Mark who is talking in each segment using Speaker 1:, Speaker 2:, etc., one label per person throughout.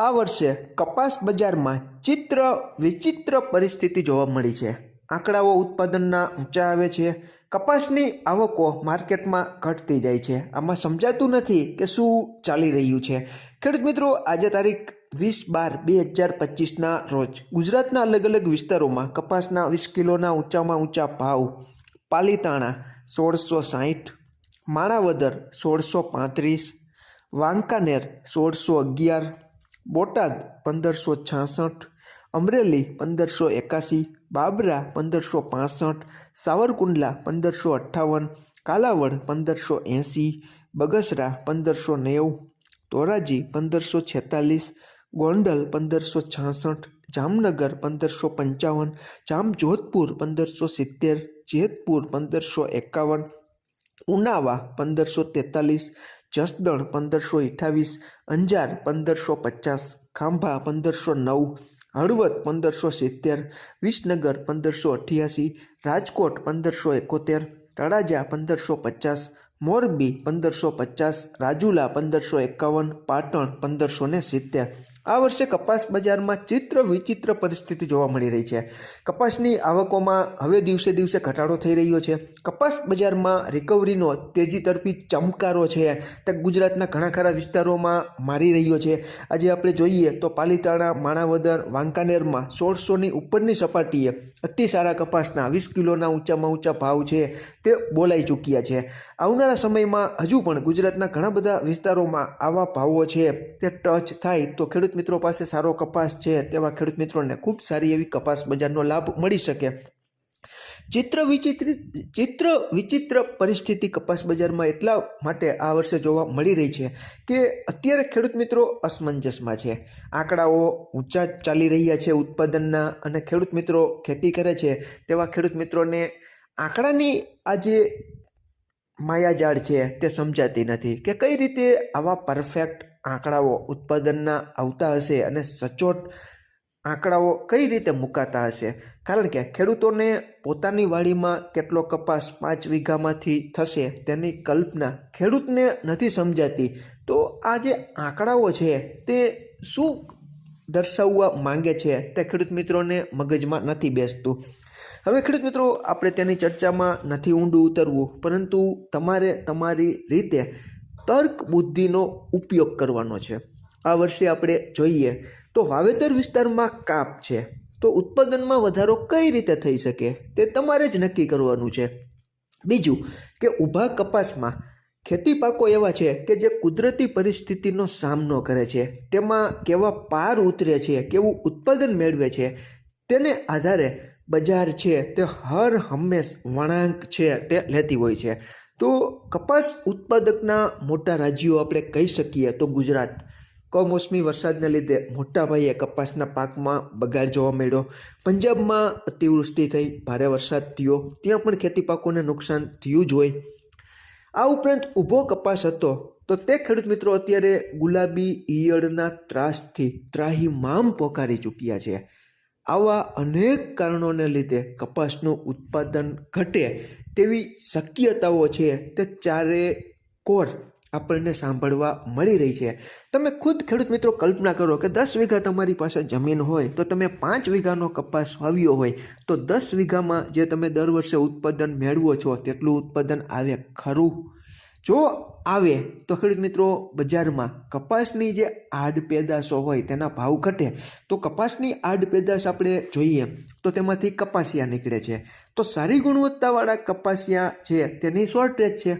Speaker 1: આ વર્ષે કપાસ બજારમાં ચિત્ર, વિચિત્ર પરિસ્થિતિ જોવા મળી છે. આંકડાઓ ઉત્પાદનના ઊંચા આવે છે. કપાસની આવકો માર્કેટમાં ઘટતી જાય છે. આમાં સમજાતું નથી કે શું ચાલી રહ્યું છે. ખેડૂત મિત્રો, આજે તારીખ વીસ બાર બે હજાર પચીસના રોજ ગુજરાતના અલગ અલગ વિસ્તારોમાં કપાસના વીસ કિલોના ઊંચામાં ઊંચા ભાવ, પાલીતાણા સોળસો સાહીઠ, માણાવદર સોળસો પાંત્રીસ, વાંકાનેર સોળસો અગિયાર બોટાદ પંદરસો છાસઠ, અમરેલી પંદરસો એકાસી બાબરા પંદરસો પાસઠ, સાવરકુંડલા પંદરસો અઠ્ઠાવન, કાલાવડ પંદરસો એંસી બગસરા પંદરસો નેવું, ધોરાજી પંદરસો છેતાલીસ, ગોંડલ પંદરસો છાસઠ, જામનગર પંદરસો પંચાવન, જામજોધપુર પંદરસો સિત્તેર, જેતપુર પંદરસો એકાવન, ઉનાવા પંદરસો તેતાલીસ જસદણ પંદરસો અઠ્ઠાવીસ, અંજાર પંદરસો પચાસ, ખાંભા પંદરસો નવ, હળવદ પંદરસો સિત્તેર, વિસનગર પંદરસો અઠ્યાસી, રાજકોટ પંદરસો એકોતેર, તળાજા પંદરસો પચાસ, મોરબી પંદરસો પચાસ, રાજુલા પંદરસો એકાવન, પાટણ પંદરસો ને સિત્તેર. આ વર્ષે કપાસ બજારમાં ચિત્ર વિચિત્ર પરિસ્થિતિ જોવા મળી રહી છે. કપાસની આવકોમાં હવે દિવસે દિવસે ઘટાડો થઈ રહ્યો છે. કપાસ બજારમાં રિકવરીનો તેજી તરફી ચમકારો છે. તે ગુજરાતના ઘણા ખરા વિસ્તારોમાં મારી રહ્યો છે. આજે આપણે જોઈએ તો પાલીતાણા, માણાવદર, વાંકાનેરમાં સોળસોની ઉપરની સપાટીએ અતિ સારા કપાસના વીસ કિલોના ઊંચામાં ઊંચા ભાવ છે તે બોલાઈ ચૂક્યા છે. આવનારા સમયમાં હજુ પણ ગુજરાતના ઘણા બધા વિસ્તારોમાં આવા ભાવો છે. તે ટચ થાય તો ખેડૂત મિત્રો પાસે સારો કપાસ છે તેવા ખેડૂત મિત્રોને ખૂબ સારી એવી કપાસ બજારનો લાભ મળી શકે. ચિત્ર વિચિત્ર ચિત્ર વિચિત્ર પરિસ્થિતિ કપાસ બજારમાં એટલા માટે આ વર્ષે જોવા મળી રહી છે કે અત્યારે ખેડૂત મિત્રો અસમંજસમાં છે. આંકડાઓ ઊંચા ચાલી રહ્યા છે ઉત્પાદનના અને ખેડૂત મિત્રો ખેતી કરે છે તેવા ખેડૂત મિત્રોને આંકડાની આ જે માયાજાળ છે તે સમજાતી નથી કે કઈ રીતે આવા પરફેક્ટ આંકડાઓ ઉત્પાદનના આવતા હશે અને સચોટ આંકડાઓ કઈ રીતે મુકાતા હશે? કારણ કે ખેડૂતોને પોતાની વાડીમાં કેટલો કપાસ પાંચ વીઘામાંથી થશે તેની કલ્પના ખેડૂતને નથી સમજાતી. તો આ જે આંકડાઓ છે તે શું દર્શાવવા માંગે છે તે ખેડૂત મિત્રોને મગજમાં નથી બેસતું. હવે ખેડૂત મિત્રો, આપણે તેની ચર્ચામાં નથી ઊંડું ઉતરવું, પરંતુ તમારે તમારી રીતે તર્ક બુદ્ધિનો ઉપયોગ કરવાનો છે. આ વર્ષે આપણે જોઈએ તો વાવેતર વિસ્તારમાં કાપ છે. તો ઉત્પાદનમાં વધારો કઈ રીતે થઈ શકે તે તમારે જ નક્કી કરવાનું છે. બીજું કે ઊભા કપાસમાં ખેતી પાકો એવા છે કે જે કુદરતી પરિસ્થિતિનો સામનો કરે છે. તેમાં કેવા પાર ઉતરે છે, કેવું ઉત્પાદન મેળવે છે, તેને આધારે બજાર છે તે હર હંમેશ વળાંક છે તે લેતી હોય છે. તો કપાસ ઉત્પાદકના મોટા રાજ્યો આપણે કહી શકીએ તો ગુજરાત. કમોસમી વરસાદને લીધે મોટા પાયે કપાસના પાકમાં બગાડ જોવા મળ્યો. પંજાબમાં અતિવૃષ્ટિ થઈ, ભારે વરસાદ થયો. ત્યાં પણ ખેતી પાકોને નુકસાન થયું જ હોય. આ ઉપરાંત ઊભો કપાસ હતો. તો તે ખેડૂત મિત્રો અત્યારે ગુલાબી ઈયળના ત્રાસથી ત્રાહીમામ પોકારી ચૂક્યા છે. આવા અનેક કારણોને લીધે કપાસનું ઉત્પાદન ઘટે તેવી શક્યતાઓ છે તે ચારે કોર આપણને સાંભળવા મળી રહી છે. તમે ખુદ ખેડૂત મિત્રો કલ્પના કરો કે દસ વીઘા તમારી પાસે જમીન હોય તો તમે પાંચ વીઘાનો કપાસ વાવ્યો હોય તો દસ વીઘામાં જે તમે દર વર્ષે ઉત્પાદન મેળવો છો તેટલું ઉત્પાદન આવે ખરું? જો આવે તો ખેડૂત મિત્રો, બજારમાં કપાસની જે આડ પેદાશો હોય તેના ભાવ ઘટે, તો કપાસની આડ પેદાશ આપણે જોઈએ તો તેમાંથી કપાસિયા નીકળે છે. તો સારી ગુણવત્તાવાળા કપાસિયા છે તેની શોર્ટેજ છે.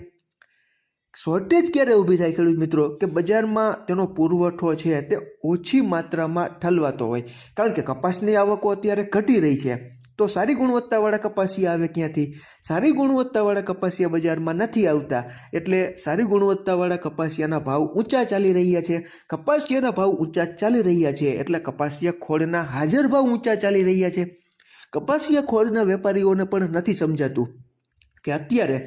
Speaker 1: શોર્ટેજ ક્યારે ઊભી થાય ખેડૂત મિત્રો? કે બજારમાં તેનો પુરવઠો છે તે ઓછી માત્રામાં ઠલવાતો હોય. કારણ કે કપાસની આવકો અત્યારે ઘટી રહી છે. તો સારી ગુણવત્તાવાળા કપાસિયા આવે ક્યાંથી? સારી ગુણવત્તાવાળા કપાસિયા બજારમાં નથી આવતા. એટલે સારી ગુણવત્તાવાળા કપાસિયાના ભાવ ઊંચા ચાલી રહ્યા છે. કપાસિયાના ભાવ ઊંચા ચાલી રહ્યા છે એટલે કપાસિયા ખોળના હાજર ભાવ ઊંચા ચાલી રહ્યા છે. કપાસિયા ખોળના વેપારીઓને પણ નથી સમજાતું કે અત્યારે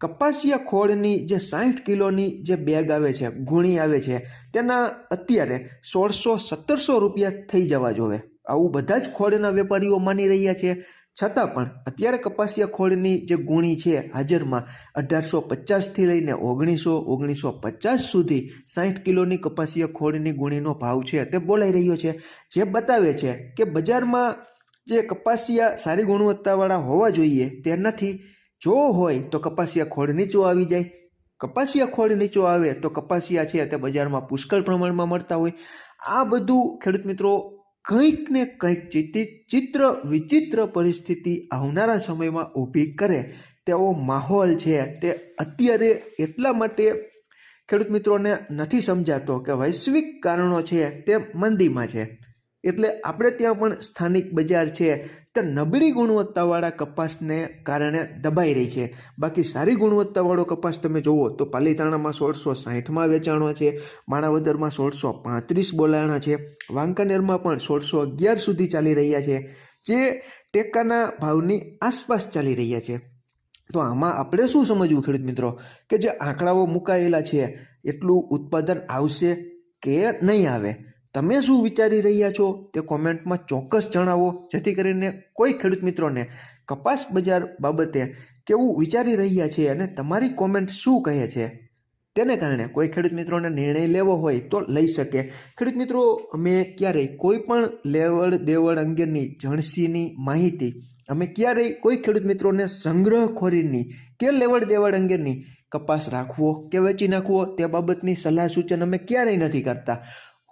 Speaker 1: કપાસિયા ખોળની જે સાઠ કિલોની જે બેગ આવે છે, ગુણી આવે છે, તેના અત્યારે સોળસો સત્તરસો રૂપિયા થઈ જવા જોવે. આવું બધા જ ખોળના વેપારીઓ માની રહ્યા છે. છતાં પણ અત્યારે કપાસિયા ખોળની જે ગુણી છે હાજરમાં અઢારસો પચાસથી લઈને ઓગણીસો ઓગણીસો પચાસ સુધી સાઠ કિલોની કપાસિયા ખોળની ગુણીનો ભાવ છે તે બોલાઈ રહ્યો છે. જે બતાવે છે કે બજારમાં જે કપાસિયા સારી ગુણવત્તાવાળા હોવા જોઈએ તે નથી. જો હોય તો કપાસિયા ખોળ નીચો આવી જાય. કપાસિયા ખોળ નીચો આવે તો કપાસિયા છે તે બજારમાં પુષ્કળ પ્રમાણમાં મળતા હોય. આ બધું ખેડૂત મિત્રો કંઈક ને કંઈક ચિતિ ચિત્ર, વિચિત્ર પરિસ્થિતિ આવનારા સમયમાં ઊભી કરે તેવો માહોલ છે. તે અત્યારે એટલા માટે ખેડૂત મિત્રોને નથી સમજાતો કે વૈશ્વિક કારણો છે તે મંદીમાં છે. એટલે આપણે ત્યાં પણ સ્થાનિક બજાર છે તે નબળી ગુણવત્તાવાળા કપાસને કારણે દબાઈ રહી છે. બાકી સારી ગુણવત્તાવાળો કપાસ તમે જુઓ તો પાલીતાણામાં સોળસો સાહીઠમાં વેચાણો છે, માણાવદરમાં સોળસો પાંત્રીસ બોલાણા છે, વાંકાનેરમાં પણ સોળસો અગિયાર સુધી ચાલી રહ્યા છે, જે ટેકાના ભાવની આસપાસ ચાલી રહ્યા છે. તો આમાં આપણે શું સમજવું ખેડૂત મિત્રો? કે જે આંકડાઓ મુકાયેલા છે, એટલું ઉત્પાદન આવશે કે નહીં આવે? તમે શું વિચારી રહ્યા છો તે કોમેન્ટમાં ચોક્કસ જણાવો, જેથી કરીને કોઈ ખેડૂત મિત્રોને કપાસ બજાર બાબતે કેવું વિચારી રહ્યા છે અને તમારી કોમેન્ટ શું કહે છે. તેને કારણે કોઈ ખેડૂત મિત્રોને નિર્ણય લેવો હોય તો લઈ શકે. ખેડૂત મિત્રો, અમે ક્યારેય કોઈ પણ લેવડ દેવડ અંગેની જણસીની માહિતી, અમે ક્યારેય કોઈ ખેડૂત મિત્રોને સંગ્રહખોરીની કે લેવડ દેવડ અંગેની કપાસ રાખવો કે વેચી નાખવો તે બાબતની સલાહ સૂચન અમે ક્યારેય નથી કરતા.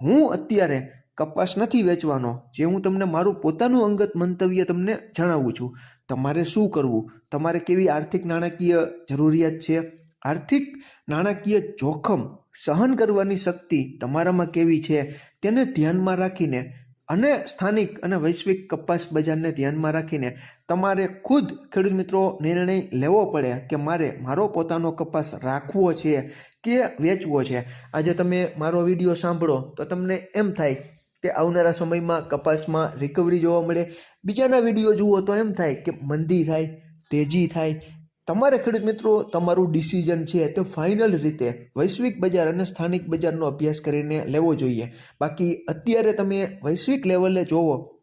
Speaker 1: હું અત્યારે કપાસ નથી વેચવાનો, જે હું તમને મારું પોતાનું અંગત મંતવ્ય તમને જણાવું છું. તમારે શું કરવું? તમારે કેવી આર્થિક નાણાકીય જરૂરિયાત છે? આર્થિક નાણાકીય જોખમ સહન કરવાની શક્તિ તમારામાં કેવી છે? તેને ધ્યાનમાં રાખીને અને સ્થાનિક અને વૈશ્વિક કપાસ બજારને ધ્યાનમાં રાખીને તમારે ખુદ ખેડૂત મિત્રો નિર્ણય લેવો પડે કે મારે મારો પોતાનો કપાસ રાખવો છે કે વેચવો છે. આજે તમે મારો વીડિયો સાંભળો તો તમને એમ થાય કે આવનારા સમયમાં કપાસમાં રિકવરી જોવા મળે. બીજાના વીડિયો જુઓ તો એમ થાય કે મંદી થાય, તેજી થાય તમારે ખેડૂત મિત્રો, તમારું ડિસિઝન છે તે ફાઇનલ રીતે વૈશ્વિક બજાર અને સ્થાનિક બજારનો અભ્યાસ કરીને લેવો જોઈએ. બાકી અત્યારે તમે વૈશ્વિક લેવલે જોવો,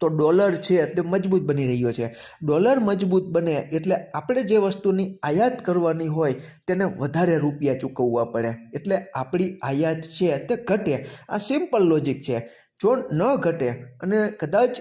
Speaker 1: તો ડોલર છે તે મજબૂત બની રહ્યો છે. ડોલર મજબૂત બને એટલે આપણે જે વસ્તુની આયાત કરવાની હોય તેને વધારે રૂપિયા ચૂકવવા પડે. એટલે આપણી આયાત છે તે ઘટે. આ સિમ્પલ લોજિક છે. જો ન ઘટે અને કદાચ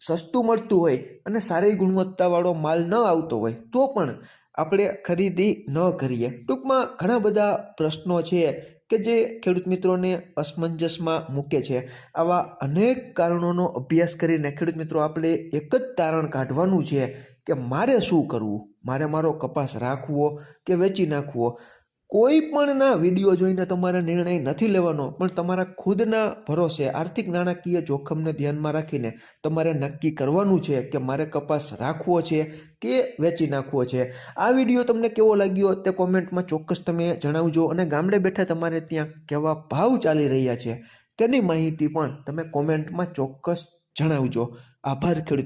Speaker 1: સસ્તું મળતું હોય અને સારી ગુણવત્તાવાળો માલ ન આવતો હોય, તો પણ આપણે ખરીદી ન કરીએ. ટૂંકમાં ઘણા બધા પ્રશ્નો છે કે જે ખેડૂત મિત્રોને અસમંજસમાં મૂકે છે. આવા અનેક કારણોનો અભ્યાસ કરીને ખેડૂત મિત્રો, આપણે એક જ તારણ કાઢવાનું છે કે મારે શું કરવું? મારે મારો કપાસ રાખવો કે વેચી નાખવો? કોઈ પણના વીડિયો જોઈને તમારે નિર્ણય નથી લેવાનો, પણ તમારા ખુદના ભરોસે આર્થિક નાણાકીય જોખમને ધ્યાનમાં રાખીને તમારે નક્કી કરવાનું છે કે મારે કપાસ રાખવો છે કે વેચી નાખવો છે. આ વીડિયો તમને કેવો લાગ્યો તે કોમેન્ટમાં ચોક્કસ તમે જણાવજો અને ગામડે બેઠા તમારે ત્યાં કેવા ભાવ ચાલી રહ્યા છે તેની માહિતી પણ તમે કોમેન્ટમાં ચોક્કસ જણાવજો. આભાર ખેડૂત